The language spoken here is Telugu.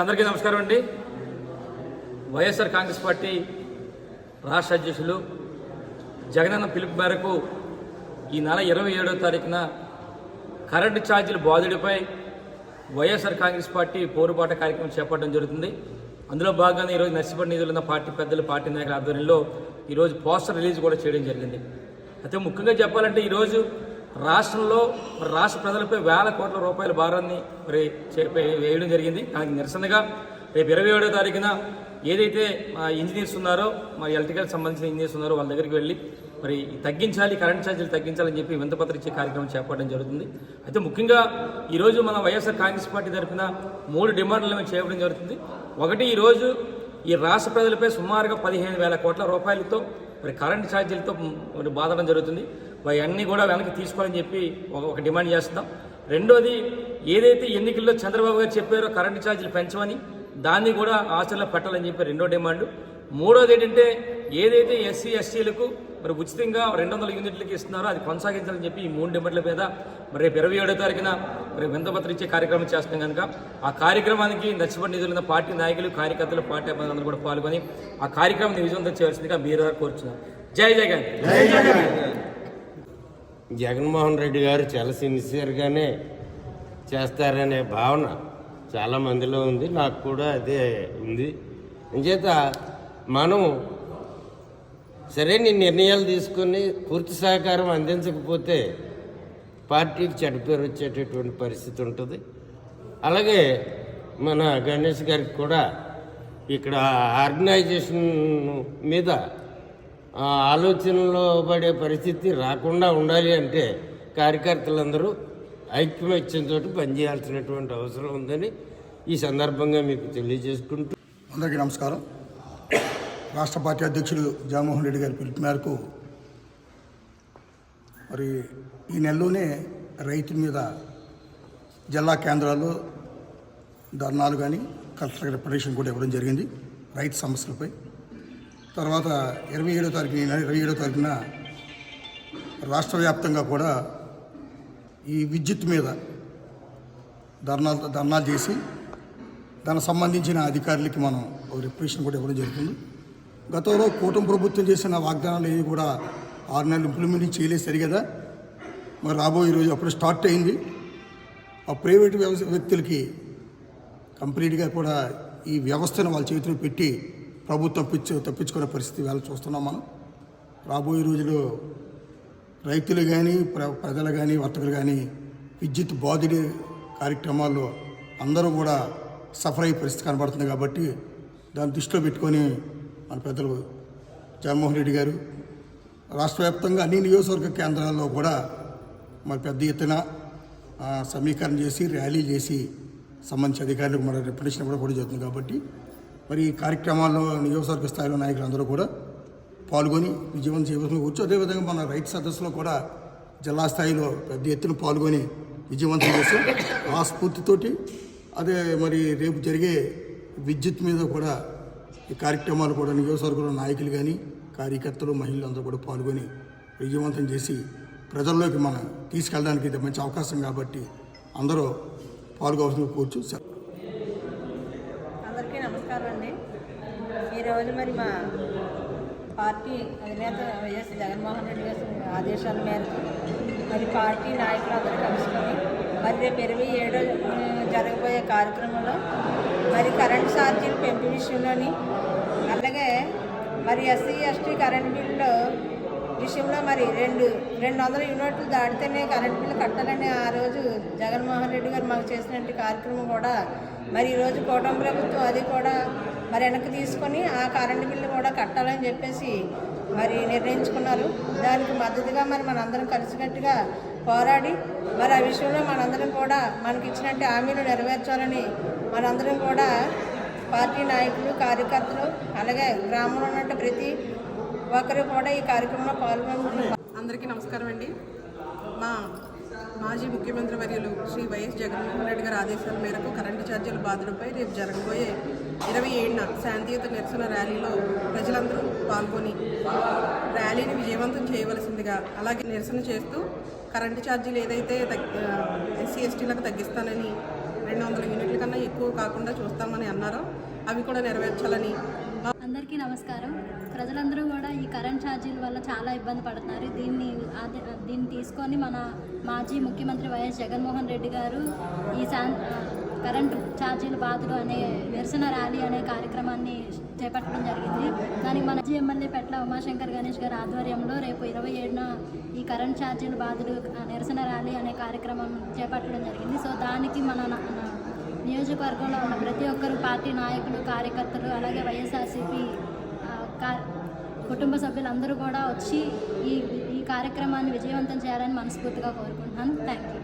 అందరికీ నమస్కారం అండి. వైఎస్ఆర్ కాంగ్రెస్ పార్టీ రాష్ట్ర అధ్యక్షులు జగనన్న పిలుపు మేరకు ఈ నెల ఇరవై ఏడవ తారీఖున కరెంటు ఛార్జీల బాధుడిపై వైఎస్ఆర్ కాంగ్రెస్ పార్టీ పోరుబాట కార్యక్రమం చేపట్టడం జరుగుతుంది. అందులో భాగంగా ఈరోజు నర్సిపడి నిధులు ఉన్న పార్టీ పెద్దలు పార్టీ నాయకుల ఆధ్వర్యంలో ఈరోజు పోస్టర్ రిలీజ్ కూడా చేయడం జరిగింది. అయితే ముఖ్యంగా చెప్పాలంటే ఈరోజు రాష్ట్రంలో మరి రాష్ట్ర ప్రజలపై వేల కోట్ల రూపాయల భారాన్ని మరి వేయడం జరిగింది. దానికి నిరసనగా రేపు ఇరవై ఏడో తారీఖున ఏదైతే మా ఇంజనీర్స్ ఉన్నారో మా ఎలక్ట్రికల్ సంబంధించిన ఇంజనీర్స్ ఉన్నారో వాళ్ళ దగ్గరికి వెళ్ళి మరి తగ్గించాలి కరెంట్ ఛార్జీలు తగ్గించాలని చెప్పి వింతపత్ర ఇచ్చే కార్యక్రమం చేపట్టడం జరుగుతుంది. అయితే ముఖ్యంగా ఈరోజు మన వైఎస్ఆర్ కాంగ్రెస్ పార్టీ తరఫున మూడు డిమాండ్లు మేము చేయడం జరుగుతుంది. ఒకటి ఈరోజు ఈ రాష్ట్ర ప్రజలపై సుమారుగా పదిహేను వేల కోట్ల రూపాయలతో మరి కరెంట్ ఛార్జీలతో మరి బాధడం జరుగుతుంది. అవన్నీ అన్నీ కూడా వెనక్కి తీసుకోవాలని చెప్పి ఒక డిమాండ్ చేస్తున్నాం. రెండోది ఏదైతే ఎన్నికల్లో చంద్రబాబు గారు చెప్పారో కరెంటు ఛార్జీలు పెంచమని దాన్ని కూడా ఆచరణ పెట్టాలని చెప్పి రెండో డిమాండ్. మూడోది ఏంటంటే ఏదైతే ఎస్సీ ఎస్టీలకు మరి ఉచితంగా రెండు వందల యూనిట్లకి ఇస్తున్నారో అది కొనసాగించాలని చెప్పి ఈ మూడు డిమాండ్ల మీద మరి రేపు ఇరవై ఏడో తారీఖున మరి వింతపత్ర ఇచ్చే కార్యక్రమం చేస్తున్నాం కనుక ఆ కార్యక్రమానికి నచ్చిపడి నిధులున్న పార్టీ నాయకులు కార్యకర్తలు పార్టీ అభిమానులు కూడా పాల్గొని ఆ కార్యక్రమం విజయవంతం చేయాల్సిందిగా మీరు కోరుచున్నాం. జై జగన్. జగన్మోహన్ రెడ్డి గారు చాలా సిన్సియర్గానే చేస్తారనే భావన చాలా మందిలో ఉంది. నాకు కూడా అదే ఉంది. అంచేత మనం సరైన నిర్ణయాలు తీసుకొని పూర్తి సహకారం అందించకపోతే పార్టీకి చెడ్డ వచ్చేటటువంటి పరిస్థితి ఉంటుంది. అలాగే మన గణేష్ గారికి కూడా ఇక్కడ ఆర్గనైజేషన్ మీద ఆలోచనలో పడే పరిస్థితి రాకుండా ఉండాలి అంటే కార్యకర్తలందరూ ఐక్యమత్యంతో పనిచేయాల్సినటువంటి అవసరం ఉందని ఈ సందర్భంగా మీకు తెలియజేసుకుంటూ అందరికీ నమస్కారం. రాష్ట్ర పార్టీ అధ్యక్షుడు జగన్మోహన్ రెడ్డి గారి పిలుపు మేరకు మరి ఈ నెలలోనే రైతు మీద జిల్లా కేంద్రాల్లో ధర్నాలు కానీ కలెక్టర్ రిప్రజెంటేషన్ కూడా ఇవ్వడం జరిగింది. రైతు సమస్యలపై తర్వాత ఇరవై ఏడో తారీఖున ఇరవై ఏడో తారీఖున రాష్ట్ర వ్యాప్తంగా కూడా ఈ విద్యుత్ మీద ధర్నాలు ధర్నాలు చేసి దానికి సంబంధించిన అధికారులకి మనం ఒక రిప్రెషన్ కూడా ఇవ్వడం జరుగుతుంది గతంలో కూటమి ప్రభుత్వం చేసిన వాగ్దానాలు ఏవి కూడా ఆరు నెలలు ఇంప్లిమెంట్ చేయలేదు సరి కదా మరి రాబోయే రోజు అప్పుడు స్టార్ట్ అయింది. ఆ ప్రైవేట్ వ్యవస్థ వ్యక్తులకి కంప్లీట్గా కూడా ఈ వ్యవస్థను వాళ్ళ చేతిలో పెట్టి ప్రభుత్వం పిచ్చు తప్పించుకునే పరిస్థితి వేళ చూస్తున్నాం మనం. రాబోయే రోజుల్లో రైతులు కానీ ప్ర ప్రజలు కానీ వర్తకులు కానీ విద్యుత్ బాధిడి కార్యక్రమాల్లో అందరూ కూడా సఫర్ అయ్యే పరిస్థితి కనబడుతుంది కాబట్టి దాన్ని దృష్టిలో పెట్టుకొని మన పెద్దలు జగన్మోహన్ రెడ్డి గారు రాష్ట్ర వ్యాప్తంగా అన్ని నియోజకవర్గ కేంద్రాల్లో కూడా మరి పెద్ద ఎత్తున సమీకరణ చేసి ర్యాలీ చేసి సంబంధించిన అధికారులకు మన రిప్రజెంటేషన్ కూడా కూడా జరుగుతుంది కాబట్టి మరి ఈ కార్యక్రమాల్లో నియోజకవర్గ స్థాయిలో నాయకులందరూ కూడా పాల్గొని విజయవంతం చేయవలసిన కూర్చో. అదేవిధంగా మన రైతు సదస్సులో కూడా జిల్లా స్థాయిలో పెద్ద ఎత్తున పాల్గొని విజయవంతం చేస్తాం ఆ స్ఫూర్తితోటి అదే మరి రేపు జరిగే విద్యుత్ మీద కూడా ఈ కార్యక్రమాలు కూడా నియోజకవర్గంలో నాయకులు కానీ కార్యకర్తలు మహిళలు అందరూ కూడా పాల్గొని విజయవంతం చేసి ప్రజల్లోకి మనం తీసుకెళ్ళడానికి ఇది మంచి అవకాశం కాబట్టి అందరూ పాల్గొవలసిన కూర్చు అందరికీ నమస్కారం అండి ఈరోజు మరి మా పార్టీ అధినేత వైఎస్ జగన్మోహన్ రెడ్డి గారి ఆదేశాల మేరకు మరి పార్టీ నాయకులందరూ కలుసుకొని మరి రేపు ఇరవై ఏడో జరగబోయే కార్యక్రమంలో మరి కరెంట్ ఛార్జీలు పెంపు విషయంలోని అలాగే మరి ఎస్సీ ఎస్టీ కరెంట్ బిల్లు విషయంలో మరి రెండు రెండు వందల యూనిట్లు దాటితేనే కరెంట్ బిల్లు కట్టాలని ఆ రోజు జగన్మోహన్ రెడ్డి గారు మాకు చేసినట్టు కార్యక్రమం కూడా మరి ఈరోజు కూటమి ప్రభుత్వం అది కూడా మరి వెనక్కి తీసుకొని ఆ కరెంటు బిల్లు కూడా కట్టాలని చెప్పేసి మరి నిర్ణయించుకున్నారు. దానికి మద్దతుగా మరి మనందరం కలిసికట్టుగా పోరాడి మరి ఆ విషయంలో మనందరం కూడా మనకి ఇచ్చినట్టు హామీలు నెరవేర్చాలని మనందరం కూడా పార్టీ నాయకులు కార్యకర్తలు అలాగే గ్రామంలో ఉన్నట్టు ప్రతి ఒకరు కూడా ఈ కార్యక్రమంలో పాల్గొంటున్నారు. అందరికీ నమస్కారం అండి. మా మాజీ ముఖ్యమంత్రి వర్యులు శ్రీ వైఎస్ జగన్మోహన్ రెడ్డి గారి ఆదేశాల మేరకు కరెంటు ఛార్జీల బాధలపై రేపు జరగబోయే ఇరవై ఏడున శాంతియుత నిరసన ర్యాలీలో ప్రజలందరూ పాల్గొని ర్యాలీని విజయవంతం చేయవలసిందిగా అలాగే నిరసన చేస్తూ కరెంటు ఛార్జీలు ఏదైతే ఎస్సీ ఎస్టీలకు తగ్గిస్తానని రెండు వందల యూనిట్ల కన్నా ఎక్కువ కాకుండా చూస్తామని అన్నారు. అవి కూడా నెరవేర్చాలని అందరికీ నమస్కారం. ప్రజలందరూ కూడా ఈ కరెంట్ ఛార్జీల వల్ల చాలా ఇబ్బంది పడుతున్నారు. దీన్ని అదే- దీన్ని తీసుకొని మన మాజీ ముఖ్యమంత్రి వైఎస్ జగన్మోహన్ రెడ్డి గారు ఈ కరెంటు ఛార్జీలు బాధలు అనే నిరసన ర్యాలీ అనే కార్యక్రమాన్ని చేపట్టడం జరిగింది. దానికి మన ఎమ్మెల్యే పెట్ల ఉమాశంకర్ గణేష్ గారి ఆధ్వర్యంలో రేపు ఇరవై ఏడున ఈ కరెంట్ ఛార్జీలు బాధలు నిరసన ర్యాలీ అనే కార్యక్రమం చేపట్టడం జరిగింది. సో దానికి మన నియోజకవర్గంలో ఉన్న ప్రతి ఒక్కరు పార్టీ నాయకులు కార్యకర్తలు అలాగే వైఎస్ఆర్సీపీ కా- కుటుంబ సభ్యులందరూ కూడా వచ్చి ఈ ఈ కార్యక్రమాన్ని విజయవంతం చేయాలని మనస్ఫూర్తిగా కోరుకుంటున్నాను. Thank you